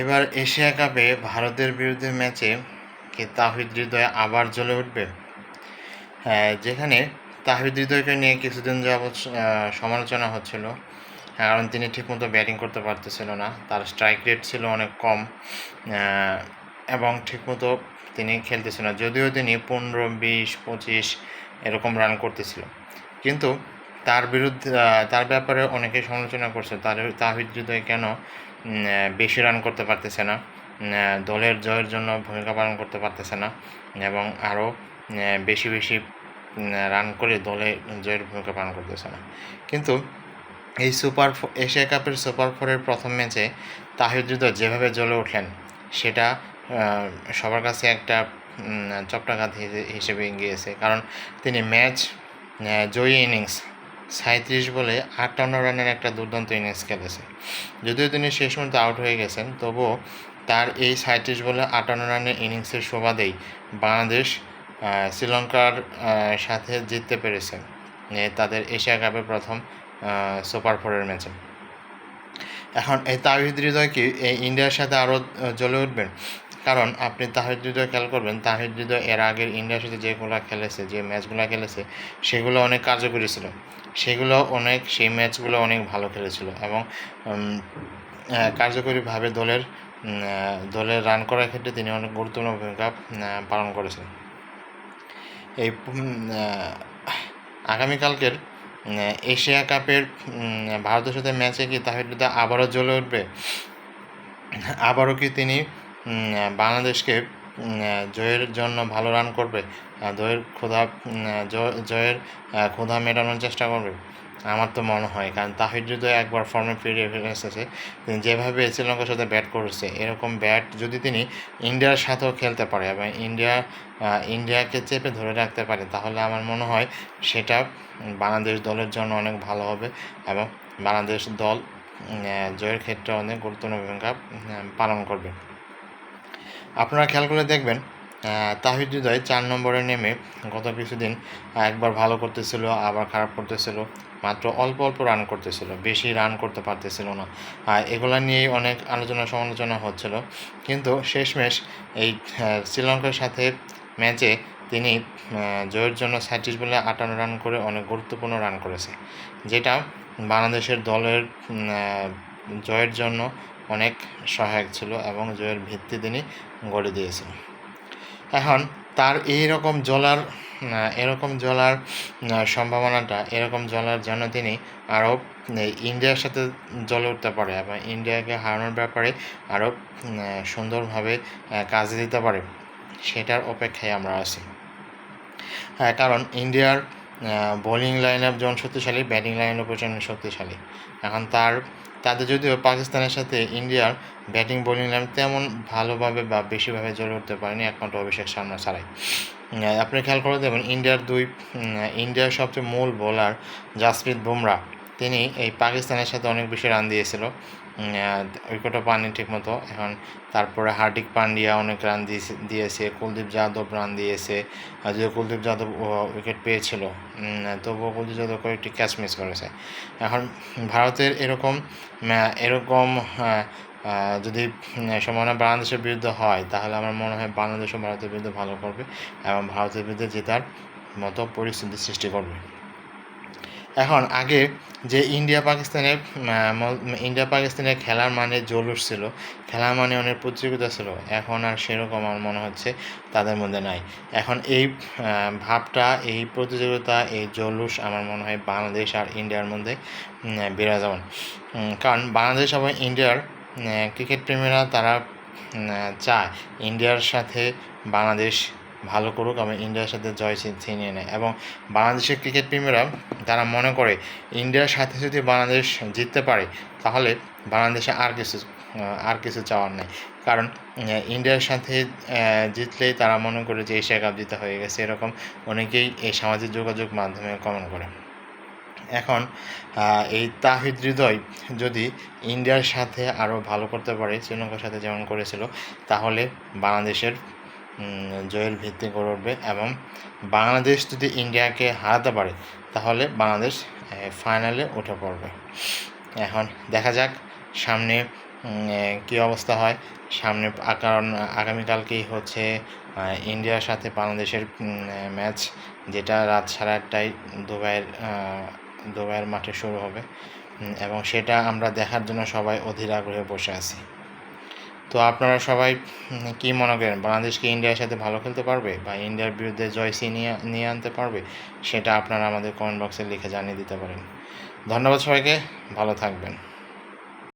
এবার এশিয়া কাপে ভারতের বিরুদ্ধে ম্যাচে কি তাহিদ হৃদয় আবার জ্বলে উঠবে? যেখানে তাহিদ হৃদয়কে নিয়ে কিছুদিন যাবৎ সমালোচনা হচ্ছিল। কারণ তিনি ঠিকমতো ব্যাটিং করতে পারতেছিল না। তার স্ট্রাইক রেট ছিল অনেক কম এবং ঠিকমতো তিনি খেলতেছিল না। যদিও তিনি পনেরো, বিশ, পঁচিশ এরকম রান করতেছিল। কিন্তু তার বিরুদ্ধে তার ব্যাপারে অনেকে সমালোচনা করছে। তার তাহিদ হৃদয় কেন বেশি রান করতে পারতেছে না। দলের জয়ের জন্য ভূমিকা পালন করতে পারতেছে না এবং আরও বেশি বেশি রান করে দলে জয়ের ভূমিকা পালন করতেছে না। কিন্তু এই সুপার এশিয়া কাপের সুপার ফোরের প্রথম ম্যাচে তাহিদ হৃদয় যেভাবে জ্বলে উঠলেন, সেটা সবার কাছে একটা চপটাঘাত হিসেবে গিয়েছে। কারণ তিনি ম্যাচ জয়ী ইনিংস সাঁত্রিশ বলে আটান্ন রানের একটা দুর্দান্ত ইনিংস খেলেছে। যদিও তিনি শেষ মুহূর্তে আউট হয়ে গেছেন, তবুও তার এই সাঁত্রিশ বলে আটান্ন রানের ইনিংসের শোভাতেই বাংলাদেশ শ্রীলঙ্কার সাথে জিততে পেরেছে। তাদের এশিয়া কাপের প্রথম সুপার ফোরের ম্যাচে। এখন এই তাহিদ হৃদয় কি এই ইন্ডিয়ার সাথে আরও জ্বলে উঠবেন? কারণ আপনি তাহিদ হৃদয় খেয়াল করবেন তাহিদ হৃদয় এর আগের ইন্ডিয়ার সাথে যেগুলো খেলেছে, যে ম্যাচগুলো খেলেছে, সেগুলো অনেক কার্যকরী ছিল। সেগুলো অনেক, সেই ম্যাচগুলো অনেক ভালো খেলেছিল এবং কার্যকরীভাবে দলের দলের রান করার ক্ষেত্রে তিনি অনেক গুরুত্বপূর্ণ ভূমিকা পালন করেছেন। এই আগামীকালকের এশিয়া কাপের ভারতের সাথে ম্যাচে কি তাহিদ হৃদয় আবারও জ্বলে উঠবে? আবারও কি তিনি বাংলাদেশকে জয়ের জন্য ভালো রান করবে জয়ের ক্ষুধা জয়- জয়ের ক্ষুধা মেটানোর চেষ্টা করবে, আমার তো মনে হয়। কারণ তাহিদ হৃদয় একবার ফর্মে ফিরে এসেছে যেভাবে শ্রীলঙ্কার সাথে ব্যাট করেছে, এরকম ব্যাট যদি তিনি ইন্ডিয়ার সাথেও খেলতে পারে এবং ইন্ডিয়া ইন্ডিয়াকে চেপে ধরে রাখতে পারে, তাহলে আমার মনে হয় সেটা বাংলাদেশ দলের জন্য অনেক ভালো হবে এবং বাংলাদেশ দল জয়ের ক্ষেত্রে অনেক গুরুত্বপূর্ণ ভূমিকা পালন করবে। আপনারা খেয়াল করে দেখবেন তাহিদ চার নম্বরে নেমে গত কিছুদিন একবার ভালো করতেছিল, আবার খারাপ করতেছিল, মাত্র অল্প অল্প রান করতেছিল, বেশি রান করতে পারতেছিল না। এগুলা নিয়েই অনেক আলোচনা সমালোচনা হচ্ছিল। কিন্তু শেষমেশ এই শ্রীলঙ্কার সাথে ম্যাচে তিনি জয়ের জন্য সাঁত্রিশ বলে আটান্ন রান করে অনেক গুরুত্বপূর্ণ রান করেছে। যেটা বাংলাদেশের দলের জয়ের জন্য অনেক সহায়ক ছিল এবং জয়ের ভিত্তি তিনি গড়ে দিয়েছিলেন এখন তার এই রকম জ্বলার আহ, এরকম জলার সম্ভাবনাটা এরকম জ্বলার জন্য তিনি আরও ইন্ডিয়ার সাথে জ্বলে উঠতে পারে এবং ইন্ডিয়াকে হারানোর ব্যাপারে আরও সুন্দরভাবে কাজে দিতে পারে সেটার অপেক্ষায় আমরা আছি। হ্যাঁ কারণ ইন্ডিয়ার বোলিং লাইন আপ যেমন শক্তিশালী ব্যাটিং লাইন আপ প্রচণ্ড শক্তিশালী। এখন তার তাদের যদিও পাকিস্তানের সাথে ইন্ডিয়ার ব্যাটিং বোলিং লাইন তেমন ভালোভাবে বা বেশিভাবে জ্বলে উঠতে পারেনি, একমাত্র অভিষেক শর্মা ছাড়াই। আপনি খেয়াল করে দেবেন ইন্ডিয়ার দুই ইন্ডিয়ার সবচেয়ে মূল বোলার জাসপ্রীত বুমরা, তিনি এই পাকিস্তানের সাথে অনেক বেশি রান দিয়েছিল। উইকেটও পাননি ঠিকমতো। এখন তারপরে হার্দিক পান্ডিয়া অনেক রান দিয়েছে দিয়েছে, কুলদীপ যাদব রান দিয়েছে। যদিও কুলদীপ যাদব উইকেট পেয়েছিল তবুও কুলদীপ যাদব কয়েকটি ক্যাচ মিস করেছে। এখন ভারতের এরকম এরকম যদি সম্ভাবনা বাংলাদেশের বিরুদ্ধে হয়, তাহলে আমার মনে হয় বাংলাদেশও ভারতের বিরুদ্ধে ভালো করবে এবং ভারতের বিরুদ্ধে জেতার মতো পরিস্থিতি সৃষ্টি করবে। এখন আগে যে ইন্ডিয়া পাকিস্তানের ইন্ডিয়া পাকিস্তানের খেলার মানে জলুস ছিল। খেলার মানে অনেক প্রতিযোগিতা ছিল। এখন আর সেরকম আমার মনে হচ্ছে তাদের মধ্যে নাই। এখন এই ভাবটা, এই প্রতিযোগিতা, এই জলুস আমার মনে হয় বাংলাদেশ আর ইন্ডিয়ার মধ্যে বিরাজমান। কারণ বাংলাদেশ এবং ইন্ডিয়ার ক্রিকেট প্রেমীরা তারা চায় ইন্ডিয়ার সাথে বাংলাদেশ ভালো করুক এবং ইন্ডিয়ার সাথে জয় ছিনিয়ে নেয় এবং বাংলাদেশের ক্রিকেট প্রেমীরা তারা মনে করে, ইন্ডিয়ার সাথে যদি বাংলাদেশ জিততে পারে, তাহলে বাংলাদেশে আর কিছু আর কিছু চাওয়ার নেই। কারণ ইন্ডিয়ার সাথে জিতলেই তারা মনে করে যে এশিয়া কাপ জিতে হয়ে গেছে। এরকম অনেকেই এই সামাজিক যোগাযোগ মাধ্যমে কমেন্ট করে। এখন এই তাহিদ হৃদয় যদি ইন্ডিয়ার সাথে আরও ভালো করতে পারে, শ্রীলঙ্কার সাথে যেমন করেছিল, তাহলে বাংলাদেশের জয়ের ভিত্তি গড়ে উঠবে এবং বাংলাদেশ যদি ইন্ডিয়াকে হারাতে পারে, তাহলে বাংলাদেশ ফাইনালে উঠে পড়বে। এখন দেখা যাক সামনে কী অবস্থা হয়। সামনে কারণ আগামীকালকেই হচ্ছে ইন্ডিয়ার সাথে বাংলাদেশের ম্যাচ যেটা রাত সাড়ে আটটায় দুবাইয়ের দুবাইয়ের মাঠে শুরু হবে। এবং সেটা আমরা দেখার জন্য সবাই অধীর আগ্রহে বসে আছি। তো আপনারা সবাই কি মনে করেন? বাংলাদেশ কি ইন্ডিয়ার সাথে ভালো খেলতে পারবে? বা ইন্ডিয়ার বিরুদ্ধে জয় সি নিয়ে নিয়ে আনতে পারবে? সেটা আপনারা আমাদের কমেন্ট বক্সে লিখে জানিয়ে দিতে পারেন। ধন্যবাদ সবাইকে, ভালো থাকবেন।